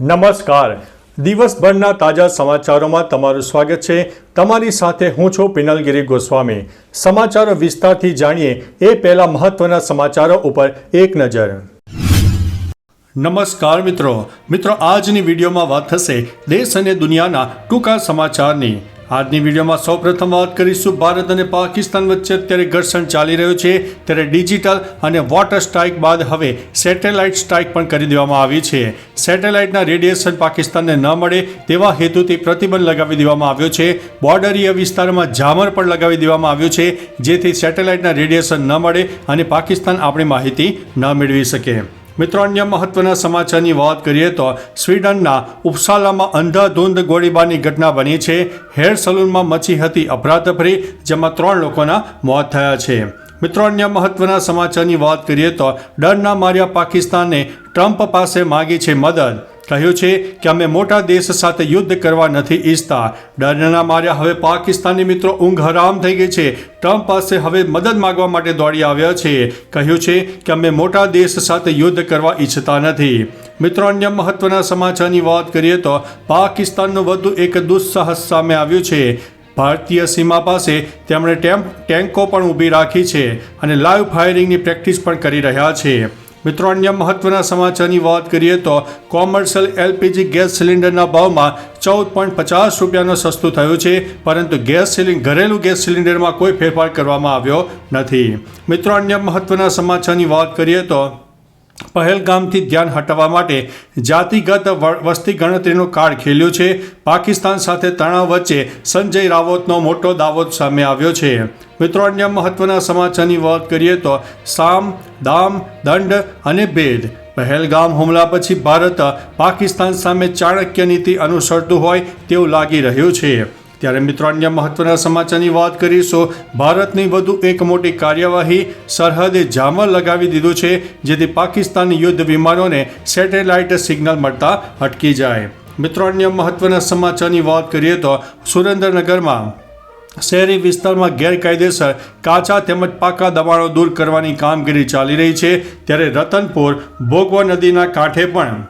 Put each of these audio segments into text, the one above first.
નમસ્કાર. દિવસભરના તાજા સમાચારોમાં તમારું સ્વાગત છે. તમારી સાથે હું છું પિનલગીરી ગોસ્વામી. સમાચારો વિસ્તારથી જાણીએ એ પહેલા મહત્વના સમાચારો ઉપર એક નજર. નમસ્કાર મિત્રો. મિત્રો, આજની વિડીયોમાં વાત થશે દેશ અને દુનિયાના ટૂંકા સમાચારની. આજની વિડીયોમાં સૌપ્રથમ વાત કરીશું. ભારત અને પાકિસ્તાન વચ્ચે અત્યારે ઘર્ષણ ચાલી રહ્યું છે. ત્યારે ડિજિટલ અને વોટર સ્ટ્રાઇક બાદ હવે સેટેલાઇટ સ્ટ્રાઇક પણ કરી દેવામાં આવી છે. સેટેલાઇટના રેડિયેશન પાકિસ્તાનને ન મળે તેવા હેતુથી પ્રતિબંધ લગાવી દેવામાં આવ્યો છે. બોર્ડરીય વિસ્તારમાં ઝામર પણ લગાવી દેવામાં આવ્યું છે. જેથી સેટેલાઇટના રેડિયેશન ન મળે અને પાકિસ્તાન આપણી માહિતી ન મેળવી શકે. મિત્રો, અન્ય મહત્વના સમાચારની વાત કરીએ તો સ્વીડનના ઉપસાલામાં અંધાધૂંધ ગોળીબારની ઘટના બની છે. હેર સલૂનમાં મચી હતી અફરાતફરી જેમાં ત્રણ લોકોના મોત થયા છે. મિત્રો, અન્ય મહત્વના સમાચારની વાત કરીએ તો ડરના માર્યા પાકિસ્તાને ટ્રમ્પ પાસે માગી છે મદદ. કહ્યું છે કે અમે મોટા દેશ સાથે યુદ્ધ કરવા નથી ઈચ્છતા. ડરના માર્યા, હવે પાકિસ્તાની મિત્રો ઊંઘ હરામ થઈ ગઈ છે. ટ્રમ્પ પાસે હવે મદદ માગવા માટે દોડી આવ્યા છે. કહ્યું છે કે અમે મોટા દેશ સાથે યુદ્ધ કરવા ઈચ્છતા નથી. મિત્રો, અન્ય મહત્વના સમાચારની વાત કરીએ તો પાકિસ્તાનનું વધુ એક દુઃસાહસ સામે આવ્યું છે. ભારતીય સીમા પાસે તેમણે ટેમ્પ, ટેન્કો પણ ઊભી રાખી છે અને લાઈવ ફાયરિંગની પ્રેક્ટિસ પણ કરી રહ્યા છે. મિત્રો, અન્ય મહત્વના સમાચારની વાત કરીએ તો કોમર્શિયલ એલપીજી ગેસ સિલિન્ડરના ભાવમાં ચૌદ પોઈન્ટ પચાસ રૂપિયાનો સસ્તું થયો છે, પરંતુ ગેસ સિલિન્ડર ઘરેલું ગેસ સિલિન્ડરમાં કોઈ ફેરફાર કરવામાં આવ્યો નથી. મિત્રો, અન્ય મહત્વના સમાચારની વાત કરીએ તો પહેલગામથી ધ્યાન હટાવવા માટે જાતિગત વસ્તી ગણતરીનો કાર્ડ ખેલ્યું છે. પાકિસ્તાન સાથે તણાવ વચ્ચે સંજય રાવતનો મોટો દાવો સામે આવ્યો છે. મિત્રો, અન્ય મહત્વના સમાચારની વાત કરીએ તો સામ, દામ, દંડ અને ભેદ. પહેલગામ હુમલા પછી ભારત પાકિસ્તાન સામે ચાણક્ય નીતિ અનુસરતું હોય તેવું લાગી રહ્યું છે. ત્યારે મિત્રો અન્ય મહત્વના સમાચારની વાત કરીશું ભારતની વધુ એક મોટી કાર્યવાહી સરહદે જામર લગાવી દીધું છે, જેથી પાકિસ્તાની યુદ્ધ વિમાનોને સેટેલાઇટ સિગ્નલ મળતા અટકી જાય. મિત્રો અન્ય મહત્વના સમાચારની વાત કરીએ તો સુરેન્દ્રનગરમાં શહેરી વિસ્તારમાં ગેરકાયદેસર કાચા તેમજ પાકા દબાણો દૂર કરવાની કામગીરી ચાલી રહી છે, ત્યારે રતનપુર ભોગવા નદીના કાંઠે પણ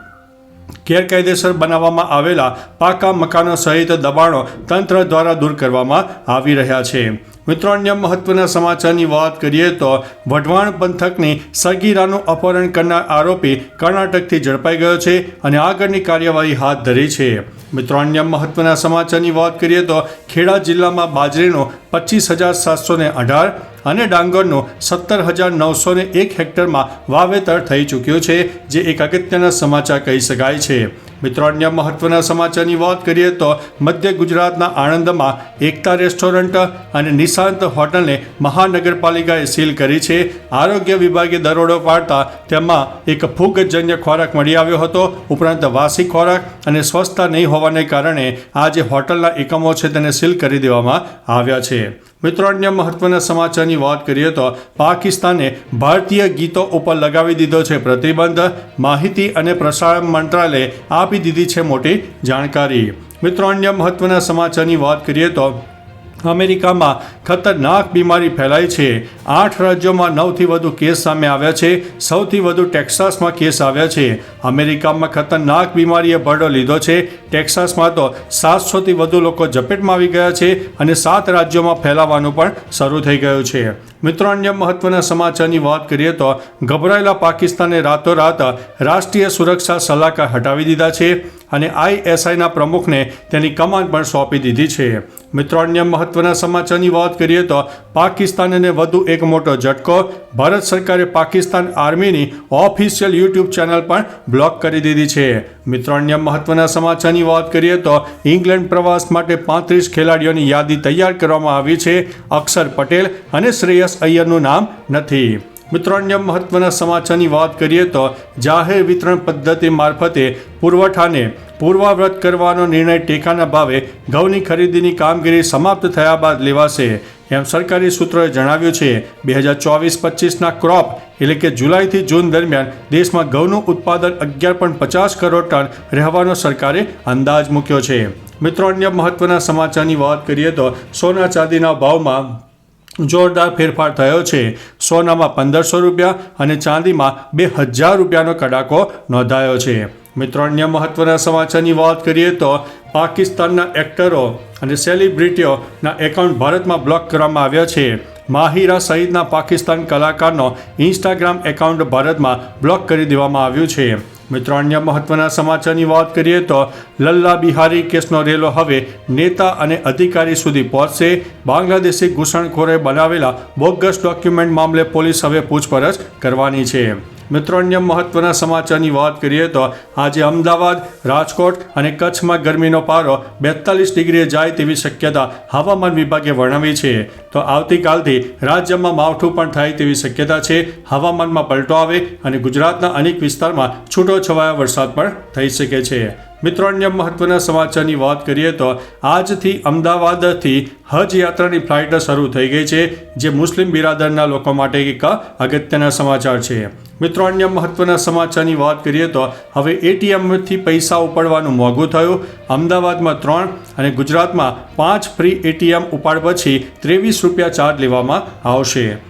ગેરકાયદેસર બનાવવામાં આવેલા પાકા મકાનો સહિત દબાણો તંત્ર દ્વારા દૂર કરવામાં આવી રહ્યા છે. મિત્રો, અન્ય મહત્વના સમાચારની વાત કરીએ તો વઢવાણ પંથકની સગીરાનું અપહરણ કરનાર આરોપી કર્ણાટકથી ઝડપાઈ ગયો છે અને આગળની કાર્યવાહી હાથ ધરી છે. મિત્રો, અન્ય મહત્વના સમાચારની વાત કરીએ તો ખેડા જિલ્લામાં બાજરીનો પચીસ હજાર સાતસો અઢાર અને ડાંગરનું સત્તર હજાર નવસો ને એક હેક્ટરમાં વાવેતર થઈ ચૂક્યું છે, જે એક અગત્યના સમાચાર કહી શકાય છે. મિત્રો, અન્ય મહત્વના સમાચારની વાત કરીએ તો મધ્ય ગુજરાતના આણંદમાં એકતા રેસ્ટોરન્ટ અને નિશાંત હોટલને મહાનગરપાલિકાએ સીલ કરી છે. આરોગ્ય વિભાગે દરોડો પાડતા તેમાં એક ફૂગજન્ય ખોરાક મળી આવ્યો હતો. ઉપરાંત વાસી ખોરાક અને સ્વચ્છતા નહીં હોવાને કારણે આ જે હોટલના એકમો છે તેને સીલ કરી દેવામાં આવ્યા છે. મિત્રો, અન્ય મહત્વના સમાચારની વાત કરીએ તો પાકિસ્તાને ભારતીય ગીતો ઉપર લગાવી દીધો છે. પ્રતિબંધ, માહિતી અને પ્રસારણ મંત્રાલયે આપી દીધી છે મોટી જાણકારી. મિત્રો, અન્ય મહત્વના સમાચારની વાત કરીએ તો અમેરિકામાં ખતરનાક બીમારી ફેલાઈ છે. આઠ રાજ્યોમાં નવથી વધુ કેસ સામે આવ્યા છે. સૌથી વધુ ટેક્સાસમાં કેસ આવ્યા છે. અમેરિકામાં ખતરનાક બીમારીએ ભરડો લીધો છે. ટેક્સાસમાં તો સાતસોથી વધુ લોકો ઝપેટમાં આવી ગયા છે અને સાત રાજ્યોમાં ફેલાવાનું પણ શરૂ થઈ ગયું છે. મિત્રો, અન્ય મહત્વના સમાચારની વાત કરીએ તો ગભરાયેલા પાકિસ્તાને રાતોરાત રાષ્ટ્રીય સુરક્ષા સલાહકાર હટાવી દીધા છે. અને આઈએસઆઈના પ્રમુખને તેની કમાન પણ સોંપી દીધી છે. મિત્રો, અન્ય મહત્વના સમાચારની વાત કરીએ તો પાકિસ્તાનને વધુ એક મોટો ઝટકો, ભારત સરકારે પાકિસ્તાન આર્મીની ઓફિશિયલ યુટ્યુબ ચેનલ પણ બ્લોક કરી દીધી છે. મિત્રો, અન્ય મહત્વના સમાચારની વાત કરીએ તો ઇંગ્લેન્ડ પ્રવાસ માટે પાંત્રીસ ખેલાડીઓની યાદી તૈયાર કરવામાં આવી છે. અક્ષર પટેલ અને શ્રેયસ અય્યરનું નામ નથી. મિત્રો, અન્ય મહત્વના સમાચારની વાત કરીએ તો જાહેર વિતરણ પદ્ધતિ મારફતે પુરવઠાને પૂર્વાવ્રત કરવાનો નિર્ણય ટેકાના ભાવે ઘઉંની ખરીદીની કામગીરી સમાપ્ત થયા બાદ લેવાશે એમ સરકારી સૂત્રોએ જણાવ્યું છે. બે હજાર ચોવીસ પચીસના ક્રોપ એટલે કે જુલાઈથી જૂન દરમિયાન દેશમાં ઘઉંનું ઉત્પાદન અગિયાર પોઈન્ટ પચાસ કરોડ ટન રહેવાનો સરકારે અંદાજ મૂક્યો છે. મિત્રો, અન્ય મહત્વના સમાચારની વાત કરીએ તો સોના ચાંદીના ભાવમાં જોરદાર ફેરફાર થયો છે. સોનામાં પંદરસો રૂપિયા અને ચાંદીમાં બે હજાર રૂપિયાનો કડાકો નોંધાયો છે. મિત્રો, અન્ય મહત્વના સમાચારની વાત કરીએ તો પાકિસ્તાનના એક્ટરો અને સેલિબ્રિટીઓના એકાઉન્ટ ભારતમાં બ્લોક કરવામાં આવ્યા છે. માહિરા સહિતના પાકિસ્તાન કલાકારનો ઇન્સ્ટાગ્રામ એકાઉન્ટ ભારતમાં બ્લોક કરી દેવામાં આવ્યું છે. મિત્રો, અન્ય મહત્વના સમાચારની વાત કરીએ તો લલ્લા બિહારી કેસનો રેલો હવે નેતા અને અધિકારી સુધી પહોંચશે. બાંગ્લાદેશી ઘૂસણખોરે બનાવેલા બોગસ ડોક્યુમેન્ટ મામલે પોલીસ હવે પૂછપરછ કરવાની છે. મિત્રો, અન્ય મહત્વના સમાચારની વાત કરીએ તો આજે અમદાવાદ, રાજકોટ અને કચ્છમાં ગરમીનો પારો બેતાલીસ ડિગ્રીએ જાય તેવી શક્યતા હવામાન વિભાગે વર્ણવી છે. તો આવતીકાલથી રાજ્યમાં માવઠું પણ થાય તેવી શક્યતા છે. હવામાનમાં પલટો આવે અને ગુજરાતના અનેક વિસ્તારમાં છૂટો છવાયા વરસાદ પણ થઈ શકે છે. મિત્રો, અન્ય મહત્વના સમાચારની વાત કરીએ તો આજથી અમદાવાદથી હજ યાત્રાની ફ્લાઇટ શરૂ થઈ ગઈ છે, જે મુસ્લિમ બિરાદરના લોકો માટે એક અગત્યના સમાચાર છે. મિત્રો, અન્ય મહત્વના સમાચારની વાત કરીએ તો હવે એટીએમથી પૈસા ઉપાડવાનું મોંઘું થયું. અમદાવાદમાં ત્રણ અને ગુજરાતમાં પાંચ ફ્રી એટીએમ ઉપાડ પછી ત્રેવીસ રૂપિયા ચાર્જ લેવામાં આવશે.